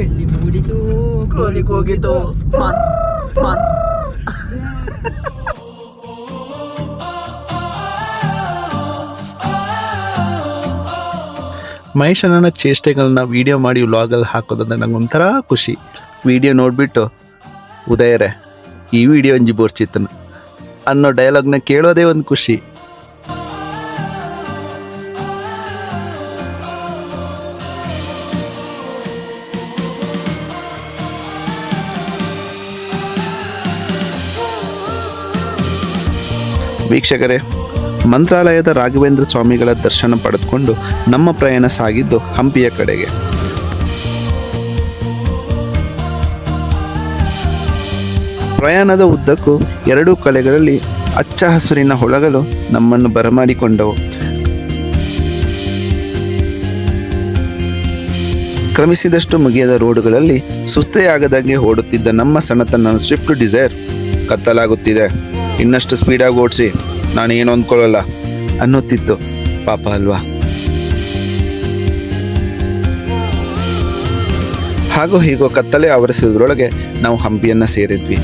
ಬೆಳ್ಳಿ ಮೂಡಿತು, ಕೋಲಿ ಕೂಗಿತು. ಮಹೇಶ್ ಅಣ್ಣನ ಚೇಷ್ಟೆಗಳನ್ನ ವಿಡಿಯೋ ಮಾಡಿ ವ್ಲಾಗಲ್ಲಿ ಹಾಕೋದಂದ್ರೆ ನಂಗೆ ಒಂಥರ ಖುಷಿ. ವಿಡಿಯೋ ನೋಡಿಬಿಟ್ಟು, ಉದಯರೇ, ಈ ವಿಡಿಯೋ ಒಂಜಿ ಬೋರ್ಚಿತ್ತನು. ಅನ್ನೋ ಡೈಲಾಗ್ನ ಕೇಳೋದೇ ಒಂದು ಖುಷಿ. ವೀಕ್ಷಕರೇ, ಮಂತ್ರಾಲಯದ ರಾಘವೇಂದ್ರ ಸ್ವಾಮಿಗಳ ದರ್ಶನ ಪಡೆದುಕೊಂಡು ನಮ್ಮ ಪ್ರಯಾಣ ಸಾಗಿದ್ದು ಹಂಪಿಯ ಕಡೆಗೆ. ಪ್ರಯಾಣದ ಉದ್ದಕ್ಕೂ ಎರಡೂ ಕಲೆಗಳಲ್ಲಿ ಅಚ್ಚ ಹಸುರಿನ ಹೊಳಗಲು ನಮ್ಮನ್ನು ಬರಮಾಡಿಕೊಂಡವು. ಕ್ರಮಿಸಿದಷ್ಟು ಮುಗಿಯದ ರೋಡುಗಳಲ್ಲಿ ಸುಸ್ತೆಯಾಗದಂಗೆ ಓಡುತ್ತಿದ್ದ ನಮ್ಮ ಸಣ್ಣತನ ಸ್ವಿಫ್ಟ್ ಡಿಸೈರ್ ಕತ್ತಲಾಗುತ್ತಿದೆ. ಇನ್ನಷ್ಟು ಸ್ಪೀಡಾಗಿ ಓಡಿಸಿ ನಾನು ಏನು ಅಂದ್ಕೊಳ್ಳಲ್ಲ ಅನ್ನೋತಿತ್ತು ಪಾಪ ಅಲ್ವಾ? ಹಾಗೂ ಹೀಗೋ ಕತ್ತಲೆ ಆವರಿಸಿದ್ರೊಳಗೆ ನಾವು ಹಂಪಿಯನ್ನು ಸೇರಿದ್ವಿ.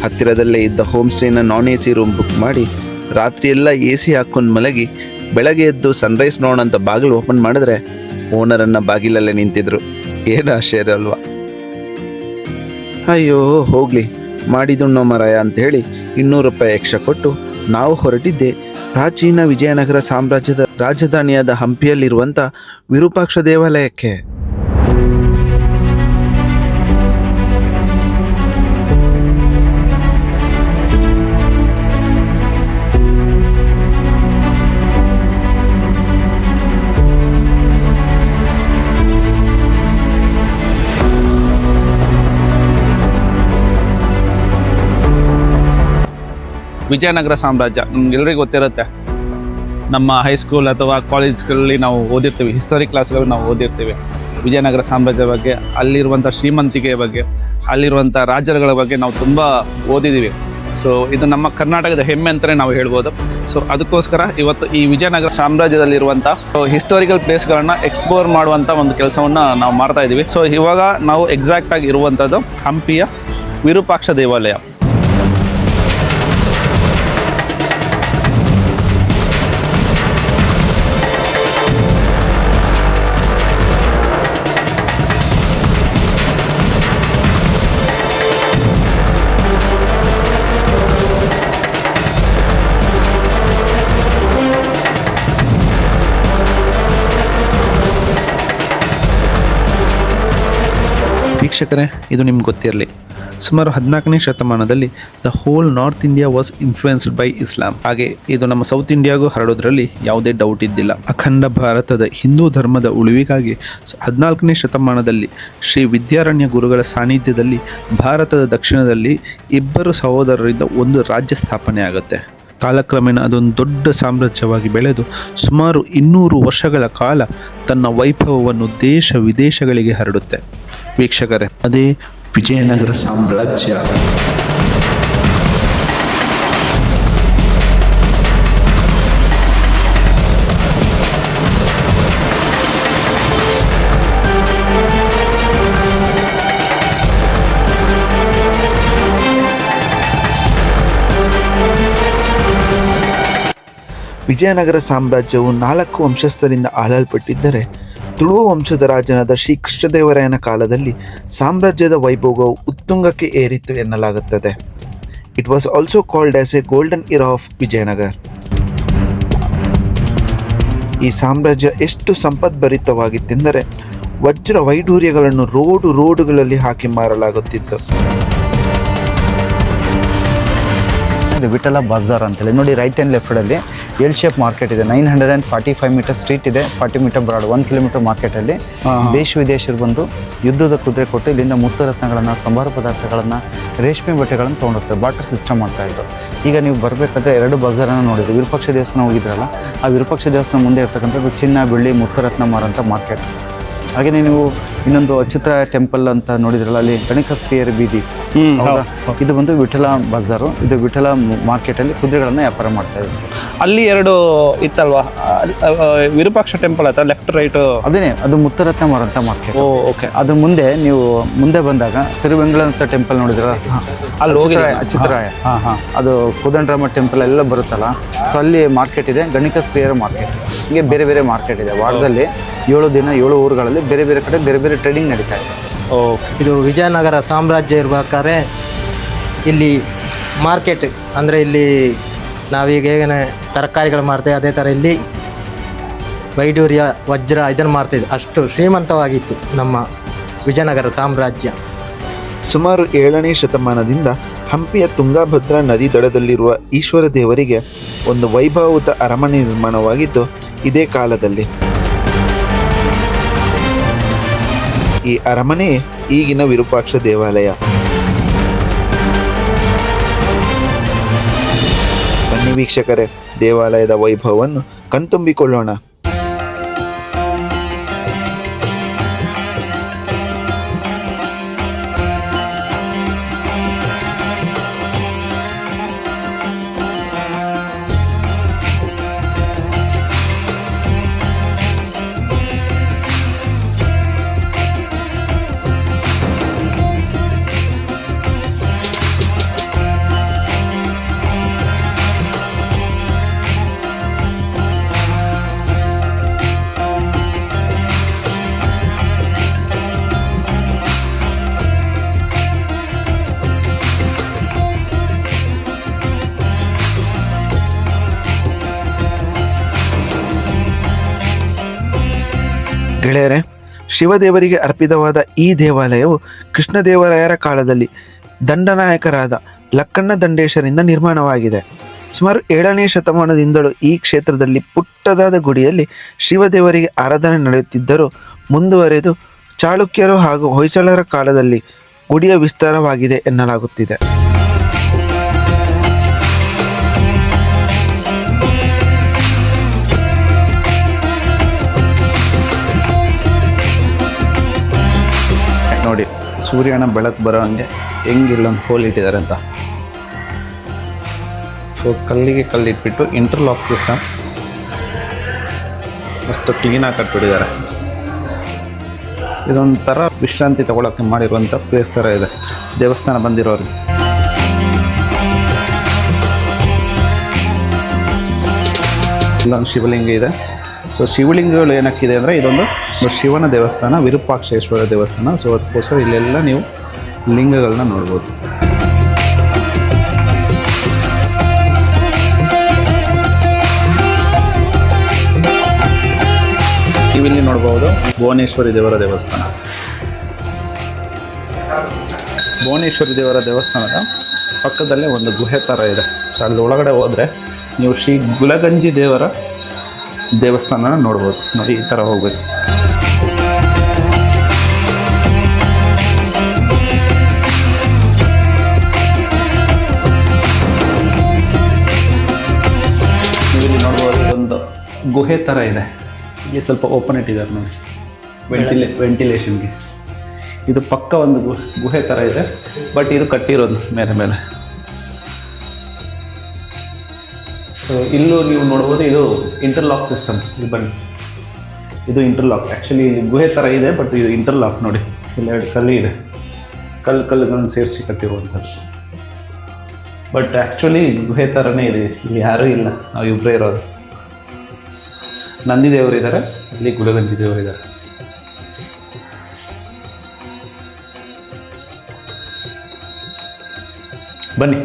ಹತ್ತಿರದಲ್ಲೇ ಇದ್ದ home ಸ್ಟೇನ non A C room book ಮಾಡಿ ರಾತ್ರಿ ಎಲ್ಲ ಎ ಸಿ ಹಾಕೊಂಡು ಮಲಗಿ ಬೆಳಗ್ಗೆ ಎದ್ದು ಸನ್ರೈಸ್ ನೋಡೋಣ ಅಂತ ಬಾಗಿಲು ಓಪನ್ ಮಾಡಿದ್ರೆ ಓನರನ್ನ ಬಾಗಿಲಲ್ಲೇ ನಿಂತಿದ್ರು. ಏನು ಆಶ್ಚರ್ಯ ಅಲ್ವಾ? ಅಯ್ಯೋ, ಹೋಗ್ಲಿ. ಮಾಡಿದುಣ್ಣೋ ಮರಾಯ ಹೇಳಿ ಇನ್ನೂರು ರೂಪಾಯಿ ಯಕ್ಷ ಕೊಟ್ಟು ನಾವು ಹೊರಟಿದ್ದೆ. ಪ್ರಾಚೀನ ವಿಜಯನಗರ ಸಾಮ್ರಾಜ್ಯದ ರಾಜಧಾನಿಯಾದ ಹಂಪಿಯಲ್ಲಿರುವಂಥ ವಿರೂಪಾಕ್ಷ ದೇವಾಲಯಕ್ಕೆ. ವಿಜಯನಗರ ಸಾಮ್ರಾಜ್ಯ ನಮ್ಗೆಲ್ಲರಿಗೂ ಗೊತ್ತಿರುತ್ತೆ. ನಮ್ಮ ಹೈಸ್ಕೂಲ್ ಅಥವಾ ಕಾಲೇಜ್ಗಳಲ್ಲಿ ನಾವು ಓದಿರ್ತೀವಿ ಹಿಸ್ಟರಿ ಕ್ಲಾಸ್ಗಳಲ್ಲಿ ನಾವು ಓದಿರ್ತೀವಿ. ವಿಜಯನಗರ ಸಾಮ್ರಾಜ್ಯ ಬಗ್ಗೆ, ಅಲ್ಲಿರುವಂಥ ಶ್ರೀಮಂತಿಕೆಯ ಬಗ್ಗೆ, ಅಲ್ಲಿರುವಂಥ ರಾಜರುಗಳ ಬಗ್ಗೆ ನಾವು ತುಂಬ ಓದಿದ್ದೀವಿ ಸೊ ಇದು ನಮ್ಮ ಕರ್ನಾಟಕದ ಹೆಮ್ಮೆ ಅಂತಲೇ ನಾವು ಹೇಳ್ಬೋದು. ಸೊ ಅದಕ್ಕೋಸ್ಕರ ಇವತ್ತು ಈ ವಿಜಯನಗರ ಸಾಮ್ರಾಜ್ಯದಲ್ಲಿರುವಂಥ ಹಿಸ್ಟೋರಿಕಲ್ ಪ್ಲೇಸ್ಗಳನ್ನ ಎಕ್ಸ್ಪ್ಲೋರ್ ಮಾಡುವಂಥ ಒಂದು ಕೆಲಸವನ್ನು ನಾವು ಮಾಡ್ತಾ ಇದ್ದೀವಿ ಸೊ ಇವಾಗ ನಾವು ಎಕ್ಸಾಕ್ಟಾಗಿ ಇರುವಂಥದ್ದು ಹಂಪಿಯ ವಿರೂಪಾಕ್ಷ ದೇವಾಲಯ. ವೀಕ್ಷಕರೇ, ಇದು ನಿಮ್ಗೆ ಗೊತ್ತಿರಲಿ, ಸುಮಾರು ಹದಿನಾಲ್ಕನೇ ಶತಮಾನದಲ್ಲಿ the whole north India was influenced by Islam ಹಾಗೆ ಇದು ನಮ್ಮ ಸೌತ್ ಇಂಡಿಯಾಗೂ ಹರಡೋದ್ರಲ್ಲಿ ಯಾವುದೇ ಡೌಟ್ ಇದ್ದಿಲ್ಲ. ಅಖಂಡ ಭಾರತದ ಹಿಂದೂ ಧರ್ಮದ ಉಳಿವಿಗಾಗಿ ಹದಿನಾಲ್ಕನೇ ಶತಮಾನದಲ್ಲಿ ಶ್ರೀ ವಿದ್ಯಾರಣ್ಯ ಗುರುಗಳ ಸಾನ್ನಿಧ್ಯದಲ್ಲಿ ಭಾರತದ ದಕ್ಷಿಣದಲ್ಲಿ ಇಬ್ಬರು ಸಹೋದರರಿಂದ ಒಂದು ರಾಜ್ಯ ಸ್ಥಾಪನೆ ಆಗುತ್ತೆ. ಕಾಲಕ್ರಮೇಣ ಅದೊಂದು ದೊಡ್ಡ ಸಾಮ್ರಾಜ್ಯವಾಗಿ ಬೆಳೆದು ಸುಮಾರು ಇನ್ನೂರು ವರ್ಷಗಳ ಕಾಲ ತನ್ನ ವೈಭವವನ್ನು ದೇಶ ವಿದೇಶಗಳಿಗೆ ಹರಡುತ್ತೆ. ವೀಕ್ಷಕರೇ. ಅದೇ ವಿಜಯನಗರ ಸಾಮ್ರಾಜ್ಯ. ವಿಜಯನಗರ ಸಾಮ್ರಾಜ್ಯವು ನಾಲ್ಕು ವಂಶಸ್ಥರಿಂದ ಆಳಲ್ಪಟ್ಟಿದ್ದರೆ ತುಳು ವಂಶದ ರಾಜನಾದ ಶ್ರೀ ಕೃಷ್ಣದೇವರಾಯನ ಕಾಲದಲ್ಲಿ ಸಾಮ್ರಾಜ್ಯದ ವೈಭವವು ಉತ್ತುಂಗಕ್ಕೆ ಏರಿತ್ತು ಎನ್ನಲಾಗುತ್ತದೆ. It was also called as a golden era of Vijayanagar. ಈ ಸಾಮ್ರಾಜ್ಯ ಎಷ್ಟು ಸಂಪದ್ಭರಿತವಾಗಿತ್ತೆಂದರೆ ವಜ್ರ ವೈಡೂರ್ಯಗಳನ್ನು ರೋಡು ರೋಡುಗಳಲ್ಲಿ ಹಾಕಿ ಮಾರಲಾಗುತ್ತಿತ್ತು. ಇದು ವಿಠಲ ಬಜಾರ್ ಅಂತೇಳಿ. ನೋಡಿ ರೈಟ್ ಆ್ಯಂಡ್ ಲೆಫ್ಟಲ್ಲಿ ಎಲ್ ಶೇಪ್ ಮಾರ್ಕೆಟ್ ಇದೆ. Nine hundred and forty five metre street ಇದೆ forty metre broad one kilometre ಮಾರ್ಕೆಟಲ್ಲಿ ದೇಶ ವಿದೇಶರು ಬಂದು ಯುದ್ಧದ ಕುದುರೆ ಕೊಟ್ಟು ಇಲ್ಲಿಂದ ಮುತ್ತುರತ್ನಗಳನ್ನು ಸಂಬಾರ ಪದಾರ್ಥಗಳನ್ನು ರೇಷ್ಮೆ ಬಟ್ಟೆಗಳನ್ನು ತೊಗೊಂಡೋಗ್ತಾರೆ. ಬಾಟರ್ ಸಿಸ್ಟಮ್ ಮಾಡ್ತಾಯಿದ್ರು ಈಗ ನೀವು ಬರಬೇಕಾದ್ರೆ ಎರಡು ಬಜಾರನ್ನು ನೋಡಿದ್ರು. ವಿರೂಪಾಕ್ಷ ದೇವಸ್ಥಾನ ಹೋಗಿದ್ರಲ್ಲ ಆ ವಿರೂಪಾಕ್ಷ ದೇವಸ್ಥಾನ ಮುಂದೆ ಇರ್ತಕ್ಕಂಥದ್ದು ಚಿನ್ನ ಬೆಳ್ಳಿ ಮುತ್ತುರತ್ನ ಮಾರಂಥ ಮಾರ್ಕೆಟ್ ಹಾಗೆಯೇ ನೀವು ಇನ್ನೊಂದು ಅಚ್ಯುತ ಟೆಂಪಲ್ ಅಂತ ನೋಡಿದ್ರಲ್ಲ ಅಲ್ಲಿ ಗಣಕಸ್ತ್ರೀಯರ ಬೀದಿ. ಹೌದಾ. ಇದು ಬಂದು ವಿಠಲ ಬಜಾರು. ಇದು ವಿಠಲ ಮಾರ್ಕೆಟ್ ಅಲ್ಲಿ ಕುದುರೆಗಳನ್ನ ವ್ಯಾಪಾರ ಮಾಡ್ತಾ ಇದ್ದೀವಿ ಸರ್. ಅಲ್ಲಿ ಎರಡು ಇತ್ತಲ್ವಾ? ವಿರೂಪಾಕ್ಷ ಟೆಂಪಲ್ ಆಯ್ತಾ ಲೆಫ್ಟ್ ರೈಟ್ ಅದೇನೆ ಅದು ಮುತ್ತರತ್ನ ಮರಂತ ಮಾರ್ಕೆಟ್ ಓ ಓಕೆ ಅದ್ರ ಮುಂದೆ ನೀವು ಮುಂದೆ ಬಂದಾಗ ತಿರುವೆಂಗಳಂತ ಟೆಂಪಲ್ ನೋಡಿದ್ರ ಅಲ್ಲಿ ಹೋಗಿ ಅಚ್ಯುತರಾಯ ಹಾಂ ಹಾಂ ಅದು ಕುದಂಡ್ರಾಮ ಟೆಂಪಲ್ ಎಲ್ಲ ಬರುತ್ತಲ್ಲ ಸೊ ಅಲ್ಲಿ ಮಾರ್ಕೆಟ್ ಇದೆ ಗಣಿಕ ಸ್ತ್ರೀಯರ ಮಾರ್ಕೆಟ್ ಹೀಗೆ ಬೇರೆ ಬೇರೆ ಮಾರ್ಕೆಟ್ ಇದೆ. ವಾರದಲ್ಲಿ ಏಳು ದಿನ ಏಳು ಊರುಗಳಲ್ಲಿ ಬೇರೆ ಬೇರೆ ಕಡೆ ಬೇರೆ ಬೇರೆ ಟ್ರೇಡಿಂಗ್ ನಡೀತಾ ಇದೆ. Sir okay. ಇದು ವಿಜಯನಗರ ಸಾಮ್ರಾಜ್ಯ ಇರ್ಬೇಕಾದ್ರೆ ಇಲ್ಲಿ ಮಾರ್ಕೆಟ್ ಅಂದರೆ ಇಲ್ಲಿ ನಾವೀಗ ಹೇಗೆ ತರಕಾರಿಗಳು ಮಾಡ್ತೇವೆ ಅದೇ ಥರ ಇಲ್ಲಿ ವೈಡೂರ್ಯ ವಜ್ರ ಇದನ್ನು ಮಾಡ್ತಿದ್ವಿ ಅಷ್ಟು ಶ್ರೀಮಂತವಾಗಿತ್ತು ನಮ್ಮ ವಿಜಯನಗರ ಸಾಮ್ರಾಜ್ಯ. ಸುಮಾರು ಏಳನೇ ಶತಮಾನದಿಂದ ಹಂಪಿಯ ತುಂಗಾಭದ್ರಾ ನದಿ ದಡದಲ್ಲಿರುವ ಈಶ್ವರ ದೇವರಿಗೆ ಒಂದು ವೈಭವದ ಅರಮನೆ ನಿರ್ಮಾಣವಾಗಿದ್ದು ಇದೇ ಕಾಲದಲ್ಲಿ. ಈ ಅರಮನೆ ಈಗಿನ ವಿರೂಪಾಕ್ಷ ದೇವಾಲಯ. ಬನ್ನಿ ವೀಕ್ಷಕರೇ ದೇವಾಲಯದ ವೈಭವವನ್ನು ಕಣ್ತುಂಬಿಕೊಳ್ಳೋಣ. ಗೆಳೆಯರೆ, ಶಿವದೇವರಿಗೆ ಅರ್ಪಿತವಾದ ಈ ದೇವಾಲಯವು ಕೃಷ್ಣದೇವರಾಯರ ಕಾಲದಲ್ಲಿ ದಂಡನಾಯಕರಾದ ಲಕ್ಕಣ್ಣ ದಂಡೇಶರಿಂದ ನಿರ್ಮಾಣವಾಗಿದೆ. ಸುಮಾರು ಏಳನೇ ಶತಮಾನದಿಂದಲೂ ಈ ಕ್ಷೇತ್ರದಲ್ಲಿ ಪುಟ್ಟದಾದ ಗುಡಿಯಲ್ಲಿ ಶಿವದೇವರಿಗೆ ಆರಾಧನೆ ನಡೆಯುತ್ತಿದ್ದರೂ ಮುಂದುವರೆದು ಚಾಳುಕ್ಯರು ಹಾಗೂ ಹೊಯ್ಸಳರ ಕಾಲದಲ್ಲಿ ಗುಡಿಯ ವಿಸ್ತಾರವಾಗಿದೆ ಎನ್ನಲಾಗುತ್ತಿದೆ. ಸೂರ್ಯನ ಬೆಳಕು ಬರೋ ಹಂಗೆ ಹೆಂಗೆ ಇಲ್ಲೊಂದು ಹೋಲ್ ಇಟ್ಟಿದ್ದಾರೆ ಅಂತ. ಸೊ ಕಲ್ಲಿಗೆ ಕಲ್ಲಿಟ್ಬಿಟ್ಟು ಇಂಟರ್ಲಾಕ್ ಸಿಸ್ಟಮ್ ಮಸ್ತು ಕ್ಲೀನಾಗಿ ಕಟ್ಬಿಟ್ಟಿದ್ದಾರೆ. ಇದೊಂಥರ ವಿಶ್ರಾಂತಿ ತಗೊಳಕ್ಕೆ ಮಾಡಿರುವಂಥ ಪ್ಲೇಸ್ ಥರ ಇದೆ. ದೇವಸ್ಥಾನ ಬಂದಿರೋರಿಗೆ. ಇಲ್ಲೊಂದು ಶಿವಲಿಂಗ ಇದೆ. ಸೊ ಶಿವಲಿಂಗಗಳು ಏನಕ್ಕಿದೆ ಅಂದರೆ ಇದೊಂದು ಶಿವನ ದೇವಸ್ಥಾನ, ವಿರೂಪಾಕ್ಷೇಶ್ವರ ದೇವಸ್ಥಾನ. ಸೊ ಅದಕ್ಕೋಸ್ಕರ ಇಲ್ಲೆಲ್ಲ ನೀವು ಲಿಂಗಗಳನ್ನ ನೋಡ್ಬೋದು. ನೀವಿಲ್ಲಿ ನೋಡ್ಬೋದು ಭುವನೇಶ್ವರಿ ದೇವರ ದೇವಸ್ಥಾನ. ಭುವನೇಶ್ವರಿ ದೇವರ ದೇವಸ್ಥಾನದ ಪಕ್ಕದಲ್ಲೇ ಒಂದು ಗುಹೆ ಥರ ಇದೆ. ಸೊ ಅಲ್ಲಿ ಒಳಗಡೆ ಹೋದರೆ ನೀವು ಶ್ರೀ ಗುಲಗಂಜಿ ದೇವರ ದೇವಸ್ಥಾನನ ನೋಡ್ಬೋದು. ನೋಡಿ ಈ ಥರ ಹೋಗ್ಬೇಕು ಇಲ್ಲಿ ನೋಡ್ಬೋದು ಒಂದು ಗುಹೆ ಥರ ಇದೆ. ಇಲ್ಲಿ ಸ್ವಲ್ಪ ಓಪನ್ ಇಟ್ಟಿದ್ದಾರೆ ನೋಡಿ. ವೆಂಟಿಲೇ ವೆಂಟಿಲೇಷನ್ಗೆ ಇದು ಪಕ್ಕ ಒಂದು ಗುಹೆ ಥರ ಇದೆ. ಬಟ್ ಇದು ಕಟ್ಟಿರೋದು ಮೇಲೆ ಮೇಲೆ. ಸೊ ಇಲ್ಲೂ ನೀವು ನೋಡ್ಬೋದು ಇದು ಇಂಟರ್ಲಾಕ್ ಸಿಸ್ಟಮ್ ಇಲ್ಲಿ ಬನ್ನಿ. ಇದು ಇಂಟರ್ಲಾಕ್ ಆ್ಯಕ್ಚುಲಿ ಗುಹೆ ಥರ ಇದೆ ಬಟ್ ಇದು ಇಂಟರ್ಲಾಕ್ ನೋಡಿ. ಇಲ್ಲಿ ಎರಡು ಕಲ್ಲು ಇದೆ. ಕಲ್ಲು ಕಲ್ಲುಗಳನ್ನು ಸೇರಿಸಿ ಕಟ್ಟಿರುವಂಥದ್ದು. ಬಟ್ ಆ್ಯಕ್ಚುಲಿ ಗುಹೆ ಥರನೇ ಇದೆ. ಇಲ್ಲಿ ಯಾರೂ ಇಲ್ಲ. ನಾವು ಇಬ್ಬರೇ ಇರೋದು. ನಂದಿ ದೇವರು ಇದ್ದಾರೆ ಇಲ್ಲಿ ಗುಡಗಂಜಿ ದೇವರು ಇದ್ದಾರೆ ಬನ್ನಿ.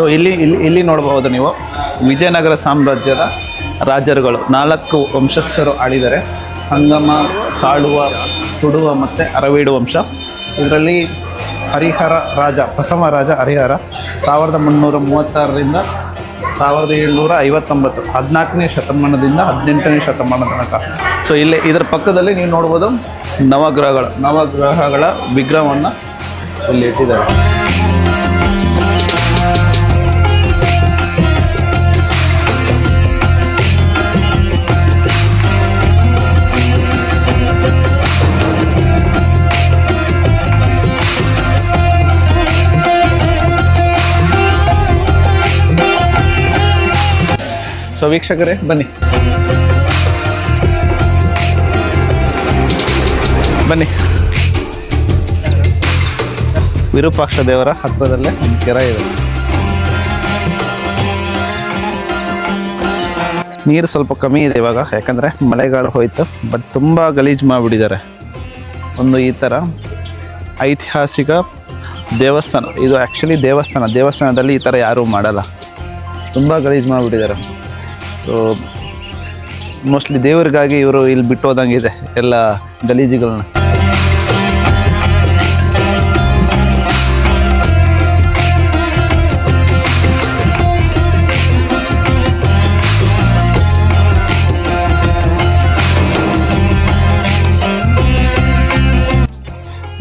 ಸೊ ಇಲ್ಲಿ ಇಲ್ಲಿ ಇಲ್ಲಿ ನೋಡಬಹುದು ನೀವು. ವಿಜಯನಗರ ಸಾಮ್ರಾಜ್ಯದ ರಾಜರುಗಳು. ನಾಲ್ಕು ವಂಶಸ್ಥರು ಆಳಿದ್ದಾರೆ ಸಂಗಮ, ಸಾಳುವ, ತುಡುವ ಮತ್ತು ಅರವೀಡು ವಂಶ. ಇದರಲ್ಲಿ ಹರಿಹರ ರಾಜ, ಪ್ರಥಮ ರಾಜ ಹರಿಹರ ಸಾವಿರದ ಮುನ್ನೂರ ಮೂವತ್ತಾರರಿಂದ ಸಾವಿರದ ಏಳ್ನೂರ ಐವತ್ತೊಂಬತ್ತು, ಹದಿನಾಲ್ಕನೇ ಶತಮಾನದಿಂದ ಹದಿನೆಂಟನೇ ಶತಮಾನ ತನಕ. ಸೊ ಇಲ್ಲಿ ಇದರ ಪಕ್ಕದಲ್ಲಿ ನೀವು ನೋಡ್ಬೋದು ನವಗ್ರಹಗಳು. ನವಗ್ರಹಗಳ ವಿಗ್ರಹವನ್ನು ಇಲ್ಲಿ ಇಟ್ಟಿದ್ದಾರೆ. ಸೊ ವೀಕ್ಷಕರೇ, ಬನ್ನಿ. ಬನ್ನಿ. ವಿರೂಪಾಕ್ಷ ದೇವರ ಹತ್ತಿರದಲ್ಲೇ ಒಂದು ಕೆರೆ ಇದೆ. ನೀರು ಸ್ವಲ್ಪ ಕಮ್ಮಿ ಇದೆ ಇವಾಗ, ಯಾಕಂದರೆ ಮಳೆಗಾಲ ಹೋಯಿತು ಬಟ್ ತುಂಬ ಗಲೀಜು ಮಾಡಿಬಿಟ್ಟಿದ್ದಾರೆ. ಒಂದು ಈ ಥರ ಐತಿಹಾಸಿಕ ದೇವಸ್ಥಾನ, ಇದು ಆ್ಯಕ್ಚುಲಿ ದೇವಸ್ಥಾನ, ದೇವಸ್ಥಾನದಲ್ಲಿ ಈ ಥರ ಯಾರೂ ಮಾಡಲ್ಲ. ತುಂಬ ಗಲೀಜು ಮಾಡಿಬಿಟ್ಟಿದ್ದಾರೆ. ಸೊ ಮೋಸ್ಟ್ಲಿ ದೇವರಿಗಾಗಿ ಇವರು ಇಲ್ಲಿ ಬಿಟ್ಟು ಹೋದಂಗಿದೆ ಎಲ್ಲ ಗಲೀಜುಗಳನ್ನ.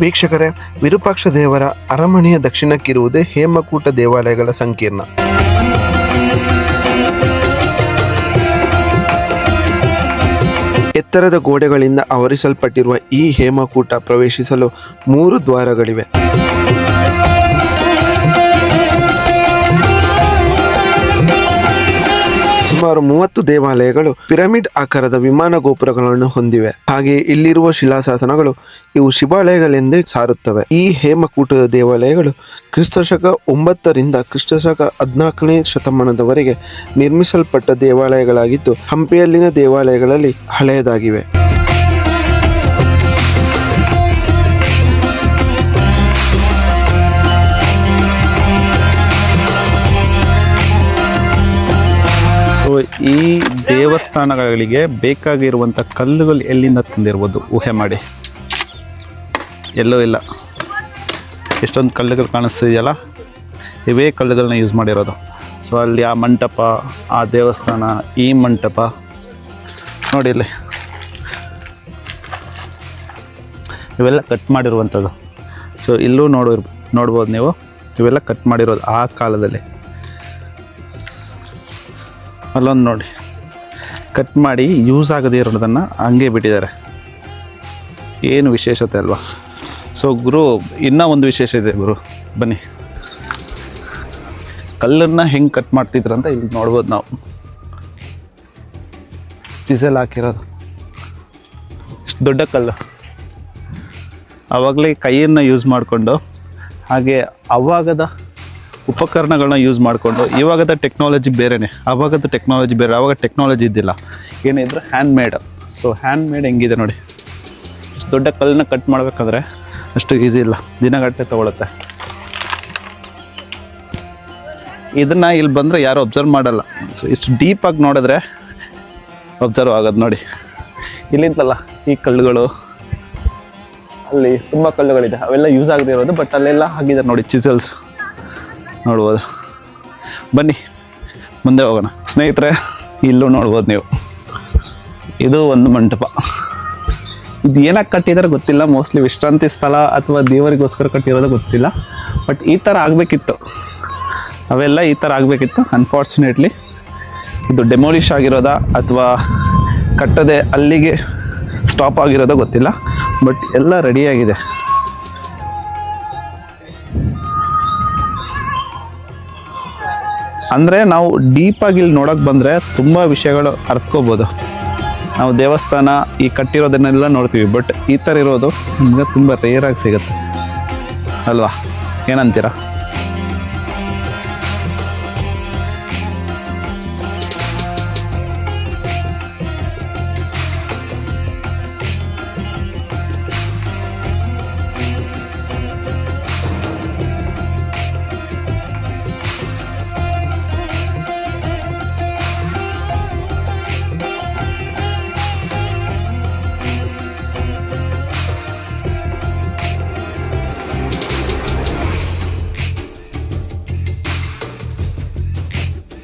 ವೀಕ್ಷಕರೇ, ವಿರೂಪಾಕ್ಷ ದೇವರ ಅರಮನೆಯ ದಕ್ಷಿಣಕ್ಕಿರುವುದೇ ಹೇಮಕೂಟ ದೇವಾಲಯಗಳ ಸಂಕೀರ್ಣ. ಎತ್ತರದ ಗೋಡೆಗಳಿಂದ ಆವರಿಸಲ್ಪಟ್ಟಿರುವ ಈ ಹೇಮಕೂಟ ಪ್ರವೇಶಿಸಲು ಮೂರು ದ್ವಾರಗಳಿವೆ. ಸುಮಾರು ಮೂವತ್ತು ದೇವಾಲಯಗಳು ಪಿರಮಿಡ್ ಆಕಾರದ ವಿಮಾನ ಗೋಪುರಗಳನ್ನು ಹೊಂದಿವೆ. ಹಾಗೆ ಇಲ್ಲಿರುವ ಶಿಲಾಶಾಸನಗಳು ಇವು ಶಿವಾಲಯಗಳೆಂದೇ ಸಾರುತ್ತವೆ. ಈ ಹೇಮಕೂಟದ ದೇವಾಲಯಗಳು ಕ್ರಿಸ್ತಶಕ ಒಂಬತ್ತರಿಂದ ಕ್ರಿಸ್ತಶಕ ಹದಿನಾಲ್ಕನೇ ಶತಮಾನದವರೆಗೆ ನಿರ್ಮಿಸಲ್ಪಟ್ಟ ದೇವಾಲಯಗಳಾಗಿದ್ದು, ಹಂಪಿಯಲ್ಲಿನ ದೇವಾಲಯಗಳಲ್ಲಿ ಹಳೆಯದಾಗಿವೆ. ಸೊ ಈ ದೇವಸ್ಥಾನಗಳಿಗೆ ಬೇಕಾಗಿರುವಂಥ ಕಲ್ಲುಗಳು ಎಲ್ಲಿಂದ ತಂದಿರ್ಬೋದು? ಊಹೆ ಮಾಡಿ. ಎಲ್ಲೂ ಇಲ್ಲ. ಎಷ್ಟೊಂದು ಕಲ್ಲುಗಳು ಕಾಣಿಸ್ತಿದೆಯಲ್ಲ? ಇವೇ ಕಲ್ಲುಗಳನ್ನ ಯೂಸ್ ಮಾಡಿರೋದು. ಸೊ ಅಲ್ಲಿ ಆ ಮಂಟಪ, ಆ ದೇವಸ್ಥಾನ, ಈ ಮಂಟಪ. ನೋಡಿ ಇಲ್ಲಿ. ಇವೆಲ್ಲ ಕಟ್ ಮಾಡಿರುವಂಥದ್ದು. ಸೊ ಇಲ್ಲೂ ನೋಡಿರ್, ನೋಡ್ಬೋದು ನೀವು. ಇವೆಲ್ಲ ಕಟ್ ಮಾಡಿರೋದು ಆ ಕಾಲದಲ್ಲಿ. ಅಲ್ಲೊಂದು ನೋಡಿ. ಕಟ್ ಮಾಡಿ ಯೂಸ್ ಆಗದೇ ಇರೋದನ್ನು ಹಂಗೆ ಬಿಟ್ಟಿದ್ದಾರೆ. ಏನು ವಿಶೇಷತೆ ಅಲ್ವಾ? ಸೊ ಗುರು, ಇನ್ನೂ ಒಂದು ವಿಶೇಷ ಇದೆ ಗುರು. ಬನ್ನಿ. ಕಲ್ಲನ್ನು ಹೆಂಗೆ ಕಟ್ ಮಾಡ್ತಿದ್ರು ಅಂತ ಇಲ್ಲಿ ನೋಡ್ಬೋದು ನಾವು. ಚಿಸೆಲ್ ಹಾಕಿರೋದು. ಇಷ್ಟು ದೊಡ್ಡ ಕಲ್ಲು. ಆವಾಗಲೇ ಕೈಯನ್ನು ಯೂಸ್ ಮಾಡಿಕೊಂಡು, ಹಾಗೆ ಅವಾಗದ ಉಪಕರಣಗಳನ್ನ ಯೂಸ್ ಮಾಡಿಕೊಂಡು, ಇವಾಗದ ಟೆಕ್ನಾಲಜಿ ಬೇರೆನೆ. ಅವಾಗದ ಟೆಕ್ನಾಲಜಿ ಬೇರೆ, ಅವಾಗ ಟೆಕ್ನಾಲಜಿ ಇದ್ದಿಲ್ಲ. ಏನಿದ್ರು hand made so hand made ಹೆಂಗಿದೆ ನೋಡಿ. ಅಷ್ಟು ದೊಡ್ಡ ಕಲ್ಲನ್ನ ಕಟ್ ಮಾಡಬೇಕಂದ್ರೆ ಅಷ್ಟು ಈಸಿ ಇಲ್ಲ. ದಿನಗಟ್ಟಲೆ ತಗೊಳುತ್ತೆ. ಇದನ್ನ ಇಲ್ಲಿ ಬಂದರೆ ಯಾರು ಅಬ್ಸರ್ವ್ ಮಾಡಲ್ಲ. ಸೊ ಇಷ್ಟು ಡೀಪಾಗಿ ನೋಡಿದ್ರೆ ಅಬ್ಸರ್ವ್ ಆಗೋದು ನೋಡಿ. ಇಲ್ಲಿಂತಲ್ಲ ಈ ಕಲ್ಲುಗಳು, ಅಲ್ಲಿ ತುಂಬ ಕಲ್ಲುಗಳಿದೆ. ಅವೆಲ್ಲ ಯೂಸ್ ಆಗದೆ ಇರೋದು ಬಟ್ ಅಲ್ಲೆಲ್ಲ ಹಾಕಿದ್ದಾರೆ ನೋಡಿ ಚಿಸಲ್ಸ್ ನೋಡ್ಬೋದು. ಬನ್ನಿ, ಮುಂದೆ ಹೋಗೋಣ. ಸ್ನೇಹಿತರೆ, ಇಲ್ಲೂ ನೋಡ್ಬೋದು ನೀವು. ಇದು ಒಂದು ಮಂಟಪ. ಇದು ಏನಕ್ಕೆ ಕಟ್ಟಿದ್ದಾರೆ ಗೊತ್ತಿಲ್ಲ. ಮೋಸ್ಟ್ಲಿ ವಿಶ್ರಾಂತಿ ಸ್ಥಳ ಅಥವಾ ದೇವರಿಗೋಸ್ಕರ ಕಟ್ಟಿರೋದು ಗೊತ್ತಿಲ್ಲ. ಬಟ್ ಈ ಥರ ಆಗಬೇಕಿತ್ತು. ಅವೆಲ್ಲ ಈ ಥರ ಆಗಬೇಕಿತ್ತು. ಅನ್ಫಾರ್ಚುನೇಟ್ಲಿ ಇದು ಡೆಮೋಲಿಷ್ ಆಗಿರೋದಾ ಅಥವಾ ಕಟ್ಟದೆ ಅಲ್ಲಿಗೆ ಸ್ಟಾಪ್ ಆಗಿರೋದೋ ಗೊತ್ತಿಲ್ಲ. ಬಟ್ ಎಲ್ಲ ರೆಡಿಯಾಗಿದೆ ಅಂದರೆ ನಾವು ಡೀಪಾಗಿ ಇಲ್ಲಿ ನೋಡೋಕೆ ಬಂದರೆ ತುಂಬ ವಿಷಯಗಳು ಅರ್ಥಕೋಬೋದು ನಾವು ದೇವಸ್ಥಾನ ಈ ಕಟ್ಟಿರೋದನ್ನೆಲ್ಲ ನೋಡ್ತೀವಿ ಬಟ್ ಈ ಥರ ಇರೋದು ನಮಗೆ ತುಂಬ ರೇರಾಗಿ ಸಿಗುತ್ತೆ. ಅಲ್ವಾ? ಏನಂತೀರಾ?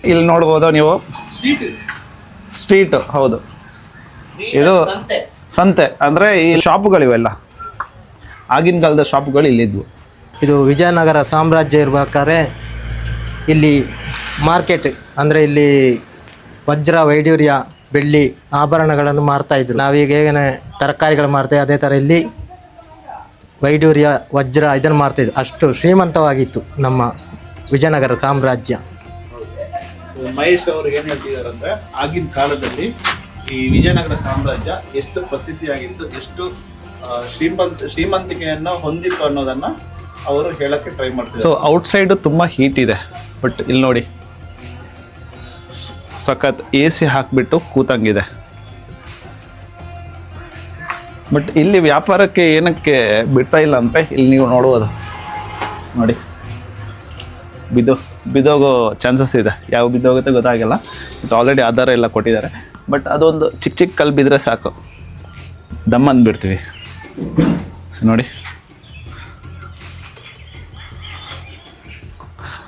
ಇಲ್ಲಿ ನೋಡ್ಬೋದು ನೀವು? ಸ್ಟ್ರೀಟ್ ಹೌದು. ಇದು ಸಂತೆ. ಅಂದರೆ ಈ ಶಾಪ್ಗಳಿವೆಲ್ಲ. ಆಗಿನ ಕಾಲದ ಶಾಪ್ಗಳು ಇಲ್ಲಿದ್ವು. ಇದು ವಿಜಯನಗರ ಸಾಮ್ರಾಜ್ಯ ಇರ್ಬೇಕಾದ್ರೆ ಇಲ್ಲಿ ಮಾರ್ಕೆಟ್ ಅಂದರೆ ಇಲ್ಲಿ ವಜ್ರ ವೈಡೂರ್ಯ ಬೆಳ್ಳಿ ಆಭರಣಗಳನ್ನು ಮಾರ್ತಾ ಇದ್ರು. ನಾವೀಗ ಹೇಗೆ ತರಕಾರಿಗಳು ಮಾರ್ತೇವೆ ಅದೇ ಥರ ಇಲ್ಲಿ ವೈಡೂರ್ಯ ವಜ್ರ ಇದನ್ನು ಮಾರ್ತಾಯಿದ್ರು ಅಷ್ಟು ಶ್ರೀಮಂತವಾಗಿತ್ತು ನಮ್ಮ ಸ್- ವಿಜಯನಗರ ಸಾಮ್ರಾಜ್ಯ. ಮಹೇಶ್ ಅವರು ಏನು ಹೇಳ್ತಿದ್ದಾರೆ ಅಂದ್ರೆ ಆಗಿನ ಕಾಲದಲ್ಲಿ ಈ ವಿಜಯನಗರ ಸಾಮ್ರಾಜ್ಯ ಎಷ್ಟು ಪ್ರಸಿದ್ಧಿಯಾಗಿತ್ತು, ಎಷ್ಟು ಶ್ರೀಮಂತ, ಶ್ರೀಮಂತಿಕೆಯನ್ನು ಹೊಂದಿತ್ತು ಅನ್ನೋದನ್ನ ಅವರು ಹೇಳಕ್ಕೆ ಟ್ರೈ ಮಾಡ್ತಾರೆ ಸೊ ಔಟ್ಸೈಡ್ ತುಂಬಾ ಹೀಟ್ ಇದೆ ಬಟ್ ಇಲ್ಲಿ ನೋಡಿ, ಸಖತ್ ಎ ಸಿ ಹಾಕ್ಬಿಟ್ಟು ಕೂತಂಗಿದೆ. ಬಟ್ ಇಲ್ಲಿ ವ್ಯಾಪಾರಕ್ಕೆ ಏನಕ್ಕೆ ಬಿಡ್ತಾ ಇಲ್ಲ ಅಂತ ಇಲ್ಲಿ ನೀವು ನೋಡುವುದು. ನೋಡಿ, ಬಿದ್ದು. ಬಿದ್ದೋಗೋ ಚಾನ್ಸಸ್ ಇದೆ. ಯಾವ ಬಿದ್ದೋಗುತ್ತೆ ಗೊತ್ತಾಗಿಲ್ಲ. ಬಟ್ ಆಲ್ರೆಡಿ ಆಧಾರ ಎಲ್ಲ ಕೊಟ್ಟಿದ್ದಾರೆ. ಬಟ್ ಅದೊಂದು ಚಿಕ್ಕ ಚಿಕ್ಕ ಕಲ್ಲು ಬಿದ್ದರೆ ಸಾಕು. ದಮ್ ಅಂದ್ಬಿಡ್ತೀವಿ. ಸೊ ನೋಡಿ.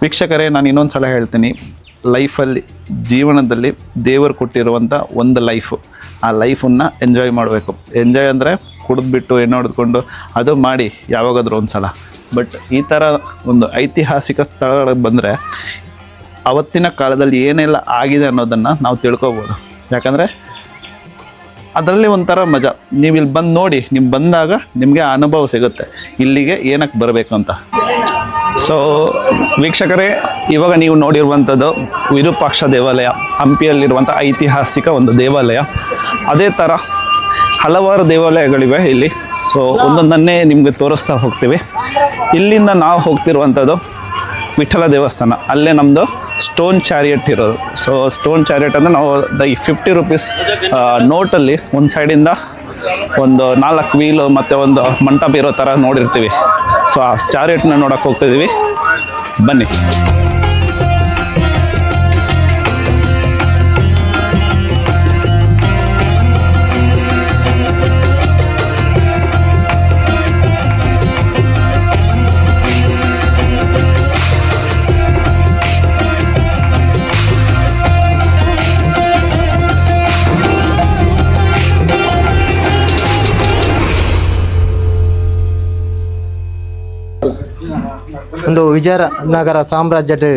ವೀಕ್ಷಕರೇ, ನಾನು ಇನ್ನೊಂದು ಸಲ ಹೇಳ್ತೀನಿ. ಲೈಫಲ್ಲಿ, ಜೀವನದಲ್ಲಿ ದೇವರು ಕೊಟ್ಟಿರುವಂಥ ಒಂದು ಲೈಫು. ಆ ಲೈಫನ್ನು ಎಂಜಾಯ್ ಮಾಡಬೇಕು. ಎಂಜಾಯ್ ಅಂದರೆ ಕುಡಿದ್ಬಿಟ್ಟು, ಎಣ್ಣೆ ಹೊಡೆದುಕೊಂಡು, ಅದು ಮಾಡಿ ಯಾವಾಗಾದ್ರೂ ಒಂದು ಸಲ ಬಟ್ ಈ ಥರ ಒಂದು ಐತಿಹಾಸಿಕ ಸ್ಥಳಗಳಿಗೆ ಬಂದರೆ ಅವತ್ತಿನ ಕಾಲದಲ್ಲಿ ಏನೆಲ್ಲ ಆಗಿದೆ ಅನ್ನೋದನ್ನು ನಾವು ತಿಳ್ಕೊಬೋದು. ಯಾಕಂದರೆ ಅದರಲ್ಲಿ ಒಂಥರ ಮಜಾ. ನೀವು ಇಲ್ಲಿ ಬಂದು ನೋಡಿ, ನೀವು ಬಂದಾಗ ನಿಮಗೆ ಅನುಭವ ಸಿಗುತ್ತೆ. ಇಲ್ಲಿಗೆ ಏನಕ್ಕೆ ಬರಬೇಕು ಅಂತ. ಸೊ ವೀಕ್ಷಕರೇ, ಇವಾಗ ನೀವು ನೋಡಿರುವಂಥದ್ದು ವಿರೂಪಾಕ್ಷ ದೇವಾಲಯ, ಹಂಪಿಯಲ್ಲಿರುವಂಥ ಐತಿಹಾಸಿಕ ಒಂದು ದೇವಾಲಯ. ಅದೇ ಥರ ಹಲವಾರು ದೇವಾಲಯಗಳಿವೆ ಇಲ್ಲಿ. ಸೊ ಒಂದೊಂದನ್ನೇ ನಿಮಗೆ ತೋರಿಸ್ತಾ ಹೋಗ್ತೀವಿ. ಇಲ್ಲಿಂದ ನಾವು ಹೋಗ್ತಿರುವಂಥದ್ದು ವಿಠಲ ದೇವಸ್ಥಾನ. ಅಲ್ಲೇ ನಮ್ಮದು ಸ್ಟೋನ್ ಚಾರಿಯಟ್ ಇರೋದು. ಸೊ ಸ್ಟೋನ್ ಚಾರಿಯಟ್ ಅಂದರೆ ನಾವು ಈ ಫಿಫ್ಟಿ ರುಪೀಸ್ ನೋಟಲ್ಲಿ ಒಂದು ಸೈಡಿಂದ ಒಂದು ನಾಲ್ಕು ವೀಲು ಮತ್ತು ಒಂದು ಮಂಟಪ ಇರೋ ಥರ ನೋಡಿರ್ತೀವಿ. ಸೊ ಆ ಚಾರಿಯಟ್ನ ನೋಡೋಕೆ ಹೋಗ್ತಿದ್ದೀವಿ ಬನ್ನಿ. ಒಂದು ವಿಜಯನಗರ ಸಾಮ್ರಾಜ್ಯದ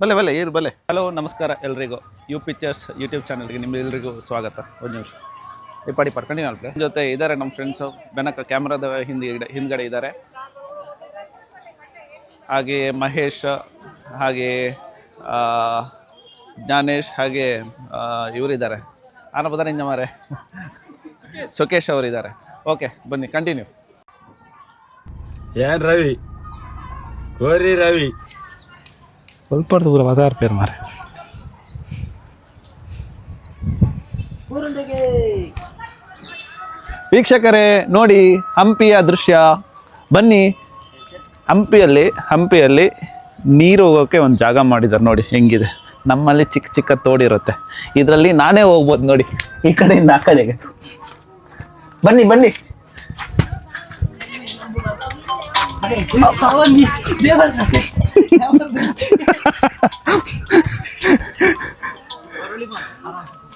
ಬಲೆ ಬಲೆ ಇರು ಬಲೆ ಹಲೋ, ನಮಸ್ಕಾರ ಎಲ್ರಿಗೂ. ಯು ಪಿಕ್ಚರ್ಸ್ ಯೂಟ್ಯೂಬ್ ಚಾನಲ್ಗೆ ನಿಮ್ಮೆಲ್ಲರಿಗೂ ಸ್ವಾಗತ. ಒಂದು ನಿಮಿಷ. ಈ ಪಾಡಿ ಪಡ್ಕೊಂಡು ನಾಲ್ಕು ಜೊತೆ ಇದ್ದಾರೆ ನಮ್ಮ ಫ್ರೆಂಡ್ಸು ಬೆನಕ ಕ್ಯಾಮ್ರಾದ ಹಿಂದೆ ಹಿಂದ್ಗಡೆ ಇದ್ದಾರೆ ಹಾಗೆ ಮಹೇಶ್, ಹಾಗೆ ಜ್ಞಾನೇಶ್, ಹಾಗೆ ಇವರಿದ್ದಾರೆ. ಆನಪದ ಬದರಿಂದ ಮಾರೆ. ಸುಕೇಶ್ ಅವರಿದ್ದಾರೆ. ಓಕೆ ಬನ್ನಿ ಕಂಟಿನ್ಯೂ ಏನ್ ರವಿ? ಕೋರಿ ರವಿ. ಸ್ವಲ್ಪ ದೂರ ಅದಾರ ಪೇರ್ ಮಾರ ವೀಕ್ಷಕರೇ ನೋಡಿ ಹಂಪಿಯ ದೃಶ್ಯ. ಬನ್ನಿ. ಹಂಪಿಯಲ್ಲಿ ಹಂಪಿಯಲ್ಲಿ ನೀರು ಹೋಗೋಕ್ಕೆ ಒಂದು ಜಾಗ ಮಾಡಿದ್ದಾರೆ ನೋಡಿ ಹೆಂಗಿದೆ. ನಮ್ಮಲ್ಲಿ ಚಿಕ್ಕ ಚಿಕ್ಕ ತೋಡಿರುತ್ತೆ ಇದರಲ್ಲಿ ನಾನೇ ಹೋಗ್ಬೋದು ನೋಡಿ ಈ ಕಡೆಯಿಂದ ಆ ಕಡೆಗೆ. ಬನ್ನಿ ಬನ್ನಿ.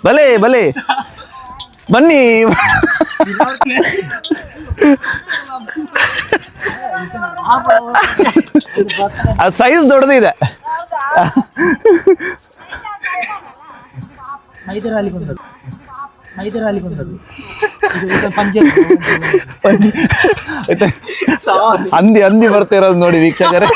ಬಲೆ ಬಲೆ. ಬನ್ನಿ. ಅದು ಸೈಜ್ ದೊಡ್ಡದಿದೆ. ಹೈದರಾಲಿ ಬಂದದ್ದು. ಹೈದರಾಲಿ ಬಂದದ್ದು. ಪಂಜೆ ಅಂದಿ ಹಂದಿ ಹಂದಿ ಬರ್ತಾ ಇರೋದು ನೋಡಿ ವೀಕ್ಷಕರೇ.